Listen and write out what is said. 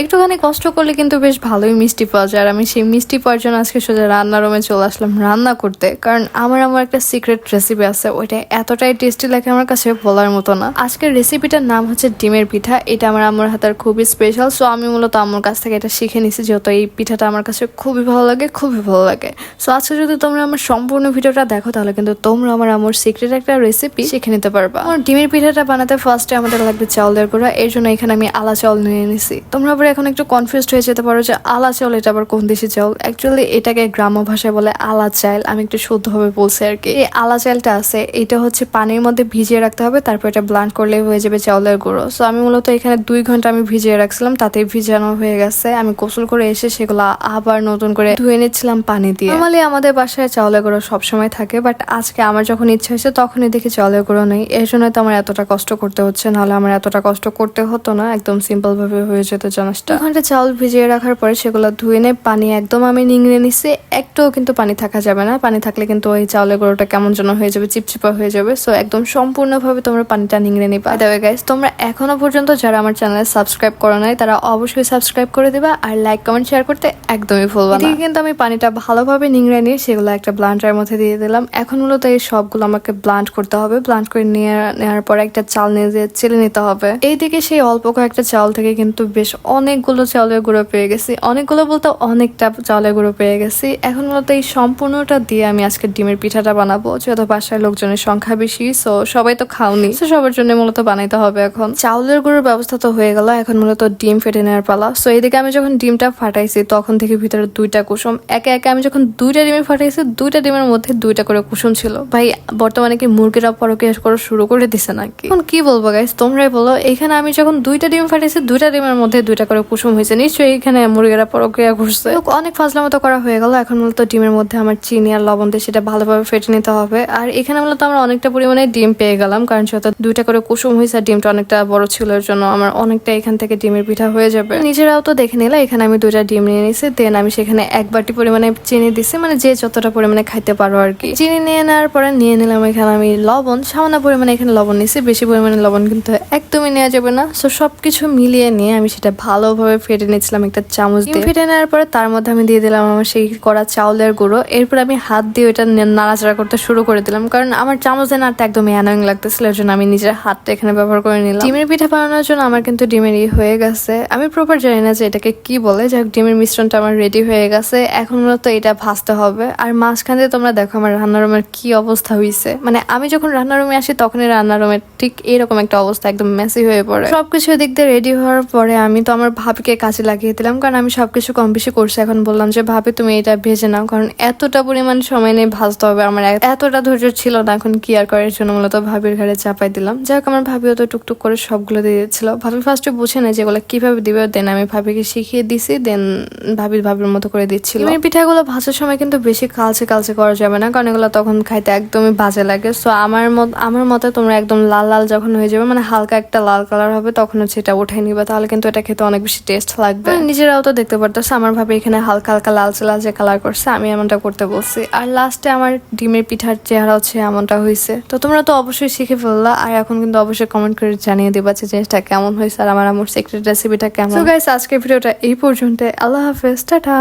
একটুখানি কষ্ট করলে কিন্তু বেশ ভালোই মিষ্টি পাওয়া যায়। আর আমি সেই মিষ্টি পাওয়ার জন্য আজকে সোজা রান্নার রুমে চলে আসলাম রান্না করতে। কারণ আমার আমার একটা সিক্রেট রেসিপি আছে। ওইটা এতটাই টেস্টি লাগে আমার কাছে বলার মতো না। আজকের রেসিপিটার নাম হচ্ছে ডিমের পিঠা। এটা আমার আমার হাতের খুবই স্পেশাল সো আমি মূলত আমার কাছ থেকে এটা শিখে নিছি, যেহেতু এই পিঠাটা আমার কাছে খুবই ভালো লাগে, খুবই ভালো লাগে। সো আজকে যদি তোমরা আমার সম্পূর্ণ ভিডিওটা দেখো, তাহলে কিন্তু তোমরা আমার আমার সিক্রেট একটা রেসিপি শিখে নিতে পারবা। আমার ডিমের পিঠাটা বানাতে ফার্স্টে আমাদের লাগবে চাউলের গুঁড়া। এর জন্য এখানে আমি আলা চাউল নিয়ে নিছি। তোমরা আবার এখন একটু কনফিউজড হয়ে যেতে পারো যে আলা চাউল এটা আবার কোন দেশি চাউল? অ্যাকচুয়ালি এটাকে গ্রাম্য ভাষায় বলে আলা চাল আমি একটু শুদ্ধভাবে বলছি আর কি। এই আলা চালটা আছে, এটা হচ্ছে পানির মধ্যে ভিজিয়ে রাখতে হবে, তারপর এটা ব্লান্ড করলে হয়ে যাবে চাউলের গুঁড়ো। সো আমি মূলত এখানে দুই ঘণ্টা আমি ভিজিয়ে রাখছিলাম, তাতে ভিজানো হয়ে গেছে। আমি গোসল করে এসে সেগুলো আবার নতুন করে ধুয়ে নিচ্ছিলাম পানি দিয়ে। নর্মালি আমাদের বাসায় চাউলের গুঁড়ো সবসময় থাকে বাট আজকে আমার যখন ইচ্ছা হয়েছে তখনই দেখি চাউলের গুঁড়ো নেই। এর জন্য তো আমার এতটা কষ্ট করতে হচ্ছে, নাহলে আমার এতটা কষ্ট করতে হতো না। একদম সিম্পল ভাবে হয়ে যেত জানাসটা ওখানটা চাউল ভিজিয়ে রাখার পরে সেগুলো ধুয়ে নিয়ে পানি একদম আমি নিংড়ে নিছি। একটুও কিন্তু পানি থাকা যাবে না। পানি থাকলে কিন্তু ওই চাউলের গুঁড়োটা কেমন যেন হয়ে যাবে, চিপচিপা হয়ে যাবে। সো একদম সম্পূর্ণভাবে তোমরা পানিটা নিংড়ে নিবা। দেবে গাইস তোমরা এখনও পর্যন্ত যারা আমার চ্যানেলে সাবস্ক্রাইব করো নাই, তারা অবশ্যই সাবস্ক্রাইব করে দিবা আর লাইক, কমেন্ট শেয়ার করতে একদমই ভুলবা না। কিন্তু আমি পানিটা ভালোভাবে নিংড়ে নিয়ে সেগুলো একটা ব্লান্ডারের মধ্যে দিয়ে দিলাম। এখন মূলত এই সবগুলো আমাকে ব্লান্ড করতে হবে। ব্লান্ড করে নিয়ে, নেওয়ার পরে একটা চাল নিয়ে চেলে নিতে হবে। এইদিকে সেই অল্প কয়েকটা চাল থেকে কিন্তু বেশ অনেকগুলো চাউলের গুঁড়ো পেয়ে গেছি। অনেকগুলো বলতে অনেকটা চাউলের গুঁড়ো পেয়ে গেছি। এখন মূলত এই সম্পূর্ণটা দিয়ে আমি আজকে ডিমের পিঠাটা বানাবো, যেহেতু বাসায় লোকজনের সংখ্যা বেশি সো সবাই তো খাওনি। তো সবার জন্য মূলত বানাইতে হবে এখন। চাউলের গুঁড়োর ব্যবস্থা তো হয়ে গেল, এখন মূলত ডিম ফেটে নেওয়ার পালা। সো এইদিকে আমি যখন ডিমটা ফাটাইছি, তখন থেকে ভিতরে দুইটা কুসুম। একে একে আমি যখন দুইটা ডিমে ফাটাইছি, দুইটা ডিমের মধ্যে দুইটা করে কুসুম ছিল। ভাই, বর্তমানে কি মুরগিরা পরকে করা শুরু করে দিছে নাকি? এখন কি বলব গাইস তোমরাই বলো। এখানে আমি যখন দুইটা ডিম ফাটাইছি, দুইটা ডিমের মধ্যে দুইটা কুসুম হয়েছে। নিশ্চয়ই এখানে মুরগিরা পরক্রিয়া ঘুরছে। অনেক ফাজলা মতো করা হয়ে গেল। এখন মূলত ডিমের মধ্যে আমার চিনি আর লবণ দিয়ে সেটা ভালোভাবে ফেটে নিতে হবে। আর এখানে মূলত আমরা অনেকটা পরিমাণে ডিম পেয়ে গেলাম। কারণ সেটা দুইটা করে কুসুম হয়েছে, আর ডিমটা অনেকটা বড় ছিল। এর জন্য আমার অনেকটা এখান থেকে ডিমের পিঠা হয়ে যাবে। নিজেরাও তো দেখে নিলে, এখানে আমি দুইটা ডিম নিয়ে নিছি। দেন আমি সেখানে এক বাটি পরিমাণে চিনি দিছি। মানে যে যতটা পরিমাণে খাইতে পারো আর কি। চিনি নিয়ে নেওয়ার পরে নিয়ে নিলাম এখানে আমি লবণ। সামান্য পরিমাণে এখানে লবণ নিছি। বেশি পরিমাণে লবণ কিন্তু একদমই নেওয়া যাবে না। সো সবকিছু মিলিয়ে নিয়ে আমি সেটা ভালোভাবে ফেটে নিয়েছিলাম একটা চামচ দিয়ে। ফেটে নেওয়ার পরে তার মধ্যে আমি দিয়ে দিলাম আমার সেই করা চাউলের গুঁড়ো। এরপর আমি হাত দিয়ে ওইটা নাড়াচাড়া করতে শুরু করে দিলাম। কারণ আমার চামচ দিয়ে নাড়তে একদমই অ্যানোয়িং লাগতেছিল এর জন্য আমি নিজের হাতটা এখানে ব্যবহার করে নিলাম। ডিমের পিঠা বানানোর জন্য আমার কিন্তু ডিমের ই হয়ে গেছে। আমি প্রপার জানি না যে এটাকে কি বলে। যাই হোক ডিমের মিশ্রণটা আমার রেডি হয়ে গেছে। এখন মূলত এটা ভাজতে হবে। আর মাঝখান দিয়ে তোমরা দেখো আমার রান্নার রুমের কি অবস্থা হয়েছে মানে আমি যখন রান্নার রুমে আসি তখনই রান্নার রুমের ঠিক এরকম একটা অবস্থা একদম মেসি হয়ে পড়ে। সবকিছু দিক দিয়ে রেডি হওয়ার পরে আমি তো আমার ভাবিকে কাজে লাগিয়ে দিলাম, কারণ আমি সবকিছু কম বেশি করছি। এখন বললাম যে, ভাবি, তুমি এটা ভেজে নাও, কারণ এতটা পরিমাণ সময় নিয়ে ভাজতে হবে আমার। এতটা ধৈর্য ছিল না এখন কি আর করার জন্য, মূলত ভাবির ঘাড়ে চাপাই দিলাম। যাই হোক, আমার ভাবিও তো টুকটুক করে সবগুলো দিয়ে দিচ্ছিল ভাবি ফার্স্টে বুঝে না যেগুলো কীভাবে দিবে। দেন আমি ভাবিকে শিখিয়ে দিছি দেন ভাবির ভাবির মতো করে দিচ্ছিল। ডিমের পিঠাগুলো ভাজার সময় কিন্তু বেশি কালচে কালচে করা যাবে না, কারণ এগুলো তখন খাইতে একদমই বাজে লাগে। সো আমার মত, আমার মতে তোমরা একদম লাল লাল যখন হয়ে যাবে মানে হালকা একটা লাল কালার হবে, তখন হচ্ছে এটা উঠাই নিবা। তাহলে কিন্তু এটা খেতে অনেক বেশি টেস্ট লাগবে। নিজেরাও তো দেখতে পারতেছে আমার ভাবে এখানে হালকা হালকা লালচে লালচে কালার করছে আমি এমনটা করতে বলছি। আর লাস্টে আমার ডিমের পিঠার চেহারা হচ্ছে এমনটা হয়েছে তো তোমরা তো অবশ্যই শিখে ফেললা আর এখন কিন্তু অবশ্যই কমেন্ট করে জানিয়ে দেবা যে জিনিসটা কেমন হয়েছে আর আমার আমার সিক্রেট রেসিপিটা কেমন। গাইস আজকের ভিডিওটা এই পর্যন্ত আল্লাহ হাফেজ টাটা।